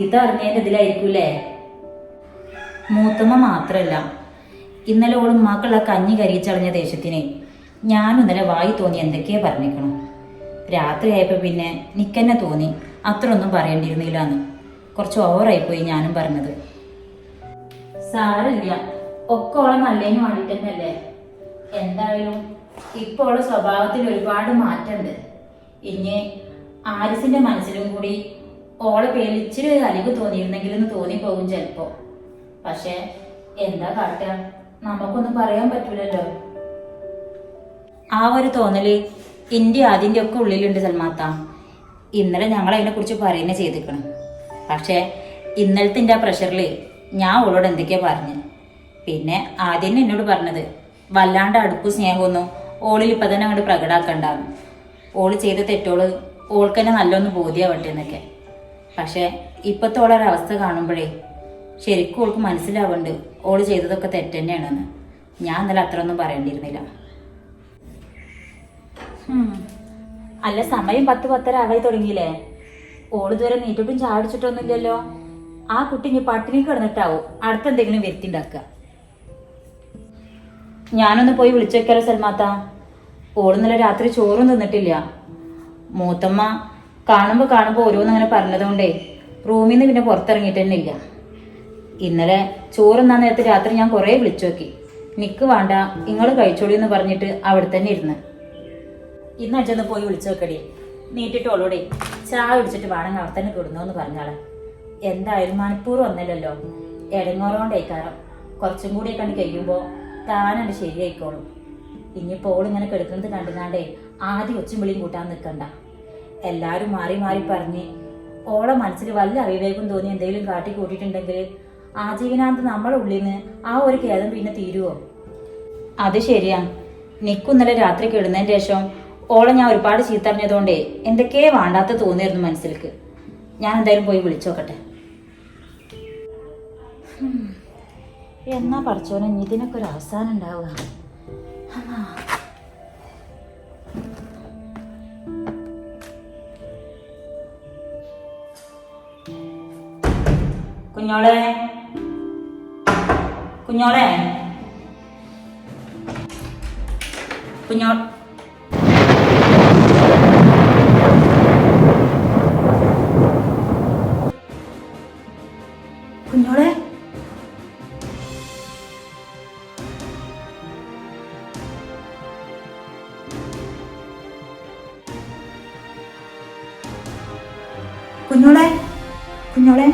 ഇത് അറിഞ്ഞതിന്റെ ഇതിലായിരിക്കൂലേ മൂത്തമ്മ മാത്രല്ല. ഇന്നലെ ഓളും മക്കളെ കഞ്ഞി കരിച്ചളഞ്ഞ ദേഷ്യത്തിന് ഞാനും ഇന്നലെ വായി തോന്നി എന്തൊക്കെയാ രാത്രി രാത്രിയായപ്പോ പിന്നെ നിക്കന്നെ തോന്നി അത്ര ഒന്നും പറയേണ്ടിയിരുന്നില്ല എന്ന് കുറച്ച് ഓവറായിപ്പോയി ഞാനും പറഞ്ഞത്. സാരമില്ല. ഒക്കെ ഓളെ നല്ലതിന് വേണ്ടിട്ട് തന്നെയല്ലേ എന്തായാലും ഇപ്പോൾ ഓളെ സ്വഭാവത്തിൽ ഒരുപാട് മാറ്റമുണ്ട് ഇനി ആരിസിന്റെ മനസ്സിലും കൂടി ഓളെ പേലിച്ചിരി അലിവ് തോന്നിയിരുന്നെങ്കിലെന്ന് തോന്നിപ്പോകും ചിലപ്പോ. പക്ഷെ എന്താ കാട്ടുക നമുക്കൊന്നും പറയാൻ പറ്റൂലല്ലോ. ആ ഒരു തോന്നൽ ഇന്ത്യ അതിന്റെ ഒക്കെ ഉള്ളിലുണ്ട് സൽമാത്ത. ഇന്നലെ ഞങ്ങൾ അതിനെ കുറിച്ച് പറയുന്നത് ചെയ്തിക്കണം. പക്ഷേ ഇന്നലത്തെ ആ പ്രഷറിൽ ഞാൻ അവളോട് എന്തൊക്കെയാ പറഞ്ഞു? പിന്നെ ആദ്യം തന്നെ എന്നോട് പറഞ്ഞത് വല്ലാണ്ട് അടുപ്പ് സ്നേഹമൊന്നും ഓളിൽ ഇപ്പൊ തന്നെ അങ്ങോട്ട് പ്രകടാക്കണ്ടാവും ഓൾ ചെയ്ത തെറ്റോൾ ഓൾക്ക് തന്നെ നല്ലൊന്ന് ബോധ്യമാവട്ടെ എന്നൊക്കെ. പക്ഷേ ഇപ്പോഴത്തെ ഓളൊരവസ്ഥ കാണുമ്പോഴേ ശരിക്കും ഓൾക്ക് മനസ്സിലാവുന്നുണ്ട് ഓൾ ചെയ്തതൊക്കെ തെറ്റന്നെയാണെന്ന് ഞാൻ ഇന്നലെ അത്രയൊന്നും പറയേണ്ടിയിരുന്നില്ല. അല്ല സമയം പത്ത് പത്തര ആകായി തുടങ്ങിയില്ലേ? ഓൾ ഇതുവരെ നീട്ടിട്ടും ചാടിച്ചിട്ടൊന്നുമില്ലല്ലോ. ആ കുട്ടി ഇനി പട്ടിണി കിടന്നിട്ടാവും അടുത്ത എന്തെങ്കിലും വരുത്തി ഞാനൊന്ന് പോയി വിളിച്ചു വെക്കാലോ സൽമാത്ത. ഓൾ ഇന്നലെ രാത്രി ചോറും തിന്നിട്ടില്ല. മൂത്തമ്മ കാണുമ്പോ കാണുമ്പോ ഓരോന്നങ്ങനെ പറഞ്ഞതുകൊണ്ടേ റൂമിൽ നിന്ന് പിന്നെ പുറത്തിറങ്ങിയിട്ട് തന്നെ ഇല്ല ഇന്നലെ ചോറുന്നാ നേരത്തെ രാത്രി ഞാൻ കുറേ വിളിച്ചു നോക്കി നിക്ക് വേണ്ട നിങ്ങൾ കഴിച്ചോളി എന്ന് പറഞ്ഞിട്ട് അവിടെ തന്നെ ഇരുന്ന്. ഇന്ന് അച്ഛന്ന് പോയി വിളിച്ചു നോക്കടി നീട്ടിട്ട് ഓളോടെ ചായ കുടിച്ചിട്ട് വേണമെങ്കിൽ അവിടെ തന്നെ കിടന്നു എന്ന് പറഞ്ഞാളെ എന്തായാലും മനഃപൂർവം വന്നില്ലല്ലോ ഇടങ്ങോറോണ്ടേക്കാരം കുറച്ചും കൂടി കണ്ട് കഴിയുമ്പോൾ താനണ്ട് ശരിയായിക്കോളും. ഇനിയിപ്പോൾ ഓളിങ്ങനെ കിടക്കുന്നത് കണ്ടുകാണ്ടേ ആദ്യം ഒച്ചും വിളിയും കൂട്ടാൻ നിൽക്കണ്ട എല്ലാരും മാറി മാറി പറഞ്ഞ് ഓളെ മനസ്സിൽ വല്ല അവിവേകം തോന്നി എന്തെങ്കിലും കാട്ടി കൂട്ടിയിട്ടുണ്ടെങ്കിൽ ആജീവനാന്ത് നമ്മളെ ഉള്ളിൽ ആ ഒരു ഖേദം പിന്നെ തീരുവോ? അത് ശരിയാ. നിക്കു രാത്രി കിടന്നതിന് ശേഷം ഓളെ ഞാൻ ഒരുപാട് ചീത്തറിഞ്ഞതുകൊണ്ടേ എന്തൊക്കെയേ വേണ്ടാത്ത തോന്നിയിരുന്നു മനസ്സിലേക്ക് ഞാൻ എന്തായാലും പോയി വിളിച്ചോക്കട്ടെ. എന്നാ പഠിച്ചോനെ ഇനി ഇതിനൊക്കെ ഒരു അവസാനം ഉണ്ടാവുക. കുഞ്ഞോളെ കുഞ്ഞോളെ കുഞ്ഞോ കുഞ്ഞോളെ കുഞ്ഞോളെ കുഞ്ഞോളെ